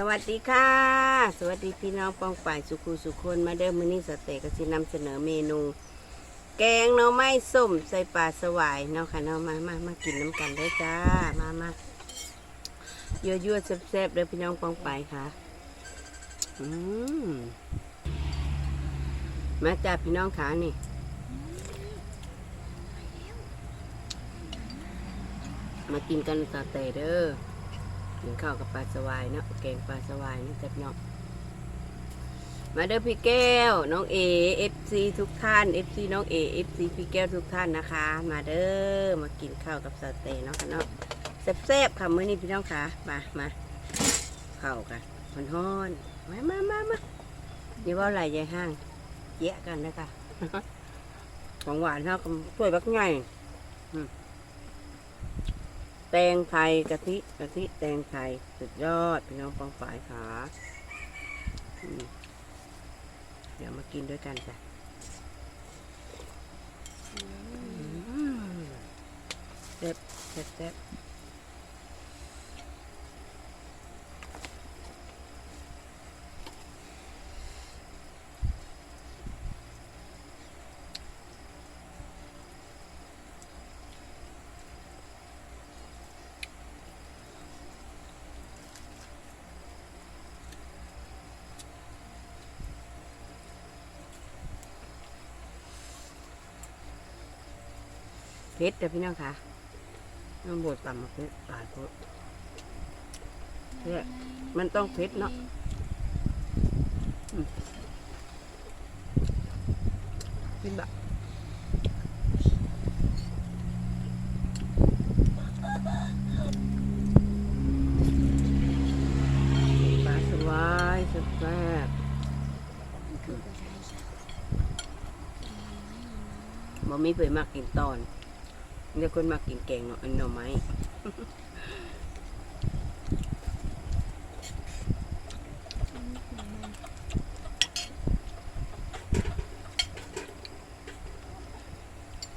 สวัสดีค่ะ สวัสดีพี่น้องปองป่ายสุขุสุคนมาเดิมมือนี้สเต็กก็สินำเสนอเมนู แกงหน่อไม้ส้มใส่ปลาสวายเนาะค่ะเนาะมามามากินน้ำกันได้จ้ามามายั่วยั่วๆแซ่บๆเด้อพี่น้องปองป่ายค่ะอืมมาจ้าพี่น้องขานี่มากินกันสเตเด้อ กินข้าวกับปลาสวายเนาะแกงปลาสวายนี่จับเนาะมาเด้อพี่แก้ว น้องเอเอฟซีทุกท่านเอฟซีน้องเอเอฟซีพี่แก้วทุกท่านนะคะ มาเด้อมากินข้าวกับสเต็กเนาะค่ะเนาะแซ่บๆค่ะมื้อนี้พี่น้องค่ะมามาเข้ากันมันฮ้อนมามามามาอย่าว่าไหลใจห้างเยะกันนะคะของหวานเท่ากับถ้วยบักใหญ่ แตงไทยกะทิกะทิแตงไทยสุดยอดพี่น้องปองฝ่ายขาอืมเดี๋ยวมากินด้วยกันจ้ะอืมเซ็บเซ็บเซ็บ เผ็ดเด้อพี่น้องค่ะน้ำบดต่ำมาเผ็ดตายโพดเนี่ยมันต้องเผ็ดเนาะกินแบบปลาสวายแซ่บบ่มีเผยมากกินตอน เดี๋ยวคนมากกินแกงเนาะอันหน่อไม้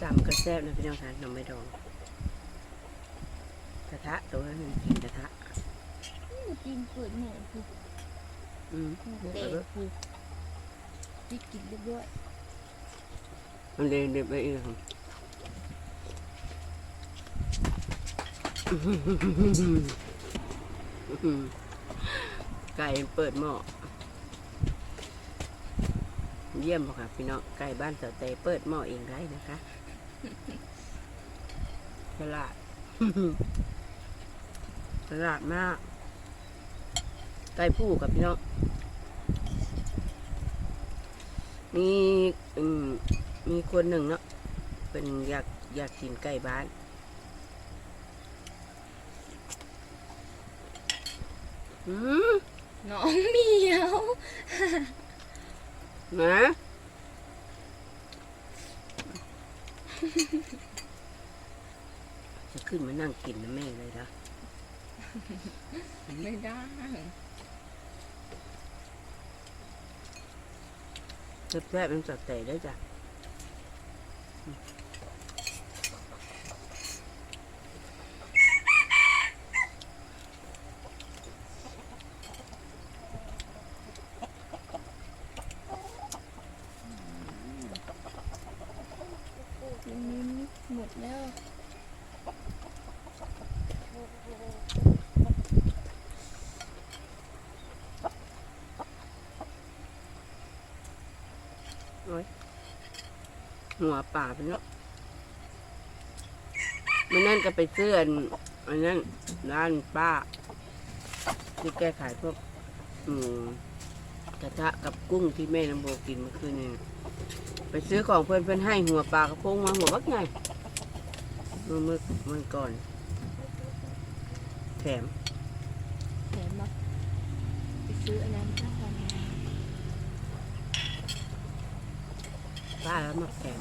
จำก็แซ่บนะพี่น้องคะหน่อไม้ดองกระทะตัวนึงกินกระทะกินเปิดหมูคืออืมเตะคือที่กินเรียบร้อยมันเดินเดินไปอีกครับ ไก่เปิดหม้อเยี่ยมบ่ค่ะพี่น้องไก่บ้านเสาเตเปิดหม้อเองได้นะคะฉลาดฉลาดมาก ไก่ผู้กับพี่น้องมีมมีคนหนึ่งเนาะเป็นอยากอยากกินไก่บ้าน อืม น้องเหมียวนะจะขึ้นมานั่งกินนะแม่เลยนะไม่ได้แซ่บๆเป็นสัตว์แต่ได้จ้ะ กินนี้หมดแล้ว หัวป่าเป็นเนาะมันนั่นก็ไปเสื้อนอันนั้นร้านป้า ที่แก้ขายพวกอืมกระทะกับกุ้งที่แม่น้ำโบกินเมื่อคืนนี่ไปซื้อของเพื่อนเพื่อนให้หัวปลากระพงมาหัวบักใหญ่เมื่อเมื่อมันก่อน แถมแถมมาไปซื้ออันนั้นถ้าท ป้าแล้วมาแถม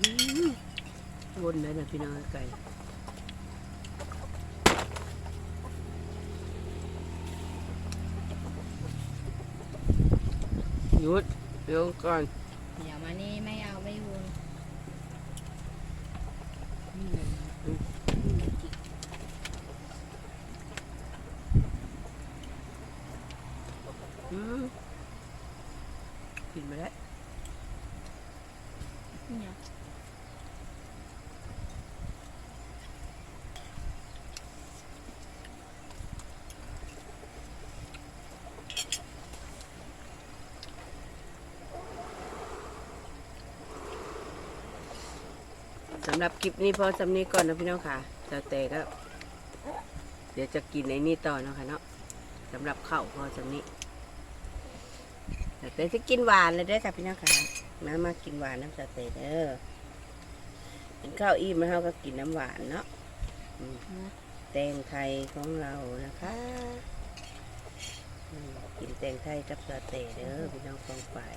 อืมวนเลยนะพี่น้องไก่หยุดเดี๋ยวก่อน เดี๋ยวมานี่ไม่เอาไม่วน อืม กินไปแล้วเนี่ยสำหรับคลิปนี้พอสำนี้ก่อนนะพี่น้องค่ะเจ้าแต่ก็ เดี๋ยวจะกินในนี่ต่อเนาะค่ะเนาะสำหรับข้าวพอสำนี้ แต่แต่จะกินหวานเลยได้อค่ะพี่น้องค่ะมามากินหวานน้ำเจ้าแต่เด้อกินข้าวอิ่มแล้วเราก็กินน้ำหวานเนาะอืมแตงไทยของเรานะคะกินแตงไทยกับเจ้าแต่เด้อพี่น้องกองฝ่าย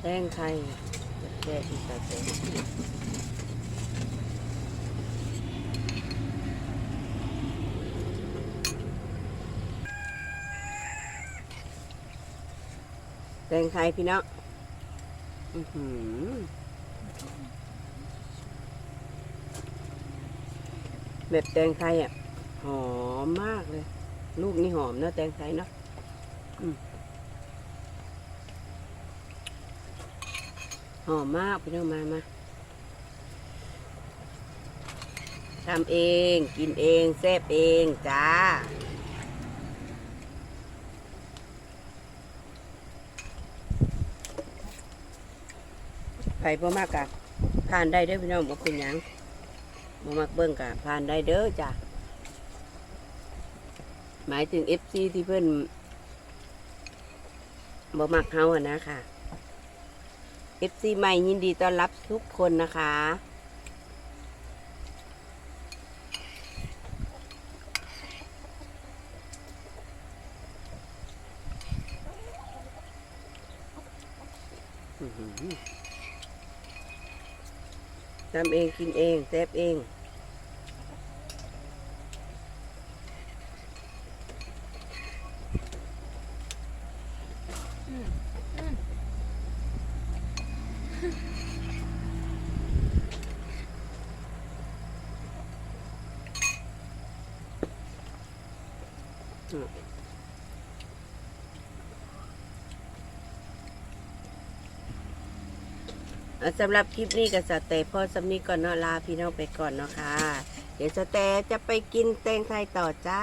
แตงไทยแก้ที่เจ้าแต่แตงไทยพี่น้องอื้อหือแบบแตงไทยอะ หอมมากเลย ลูกนี่หอมนะแตงไทยเนาะหอมมากพี่น้องมามาทำเอง กินเองแซ่บเองจ้า ไผ่บ่มากกะผ่านได้เด้อพี่น้องบ่เป็นหยังบ่มักเบิ่งกะผ่านได้เด้อจ้ะหมายถึง FC ที่เพิ่นบ่มักเฮาอะนะค่ะ FC ใหม่ยินดีต้อนรับทุกคนนะคะอื้อหือ ทำเองกินเองแซ่บเอง สำหรับคลิปนี้กับสเตย์พ่อสำนีก่อนเนาะลาพี่น้องไปก่อนเนาะค่ะ เดี๋ยวสเตย์จะไปกินแตงไทยต่อจ้า